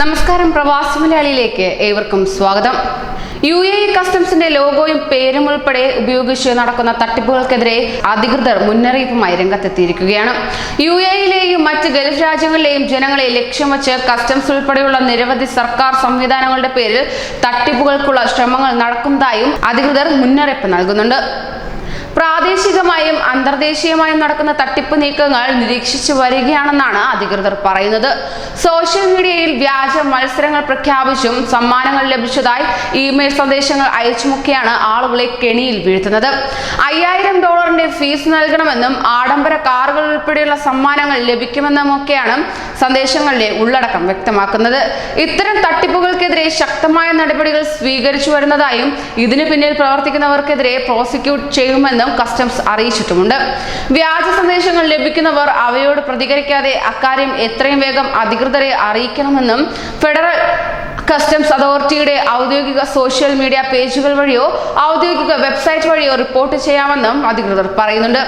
നമസ്കാരം പ്രവാസി മലയാളിയിലേക്ക് ഏവർക്കും സ്വാഗതം. യു എ കസ്റ്റംസിന്റെ ലോഗോയും പേരും ഉൾപ്പെടെ ഉപയോഗിച്ച് നടക്കുന്ന തട്ടിപ്പുകൾക്കെതിരെ അധികൃതർ മുന്നറിയിപ്പുമായി രംഗത്തെത്തിയിരിക്കുകയാണ്. യു എയിലെയും മറ്റ് ഗൾഫ് രാജ്യങ്ങളിലെയും ജനങ്ങളെ ലക്ഷ്യം വെച്ച് കസ്റ്റംസ് ഉൾപ്പെടെയുള്ള നിരവധി സർക്കാർ സംവിധാനങ്ങളുടെ പേരിൽ തട്ടിപ്പുകൾക്കുള്ള ശ്രമങ്ങൾ നടക്കുന്നതായും അധികൃതർ മുന്നറിയിപ്പ് നൽകുന്നുണ്ട്. പ്രാദേശികമായും അന്തർദേശീയമായും നടക്കുന്ന തട്ടിപ്പ് നീക്കങ്ങൾ നിരീക്ഷിച്ചു വരികയാണെന്നാണ് അധികൃതർ പറയുന്നത്. സോഷ്യൽ മീഡിയയിൽ വ്യാജ മത്സരങ്ങൾ പ്രഖ്യാപിച്ചും സമ്മാനങ്ങൾ ലഭിച്ചതായി ഇമെയിൽ സന്ദേശങ്ങൾ അയച്ചുമൊക്കെയാണ് ആളുകളെ കെണിയിൽ വീഴ്ത്തുന്നത്. അയ്യായിരം ഡോളറിന്റെ ഫീസ് നൽകണമെന്നും ആഡംബര കാറുകൾ ഉൾപ്പെടെയുള്ള സമ്മാനങ്ങൾ ലഭിക്കുമെന്നുമൊക്കെയാണ് സന്ദേശങ്ങളുടെ ഉള്ളടക്കം വ്യക്തമാക്കുന്നത്. ഇത്തരം തട്ടിപ്പുകൾക്കെതിരെ ശക്തമായ നടപടികൾ സ്വീകരിച്ചു വരുന്നതായും ഇതിനു പിന്നിൽ പ്രവർത്തിക്കുന്നവർക്കെതിരെ പ്രോസിക്യൂട്ട് ചെയ്യുമെന്നും കസ്റ്റംസ് അറിയിച്ചിട്ടുമുണ്ട്. വ്യാജ സന്ദേശങ്ങൾ ലഭിക്കുന്നവർ അവയോട് പ്രതികരിക്കാതെ അക്കാര്യം എത്രയും വേഗം അധികൃതരെ അറിയിക്കണമെന്നും ഫെഡറൽ കസ്റ്റംസ് അതോറിറ്റിയുടെ ഔദ്യോഗിക സോഷ്യൽ മീഡിയ പേജുകൾ വഴിയോ ഔദ്യോഗിക വെബ്സൈറ്റ് വഴിയോ റിപ്പോർട്ട് ചെയ്യാമെന്നും അധികൃതർ പറയുന്നുണ്ട്.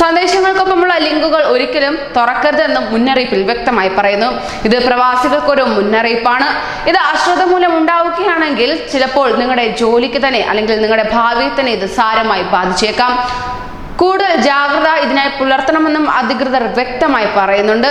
സന്ദേശങ്ങൾക്കൊപ്പമുള്ള ലിങ്കുകൾ ഒരിക്കലും തുറക്കരുതെന്നും മുന്നറിയിപ്പിൽ വ്യക്തമായി പറയുന്നു. ഇത് പ്രവാസികൾക്കൊരു മുന്നറിയിപ്പാണ്. ഇത് അശ്രദ്ധ മൂലം ഉണ്ടാവുകയാണെങ്കിൽ ചിലപ്പോൾ നിങ്ങളുടെ ജോലിക്ക് തന്നെ അല്ലെങ്കിൽ നിങ്ങളുടെ ഭാവിയെ തന്നെ ഇത് സാരമായി ബാധിച്ചേക്കാം. കൂടുതൽ ജാഗ്രത ഇതിനായി പുലർത്തണമെന്നും അധികൃതർ വ്യക്തമായി പറയുന്നുണ്ട്.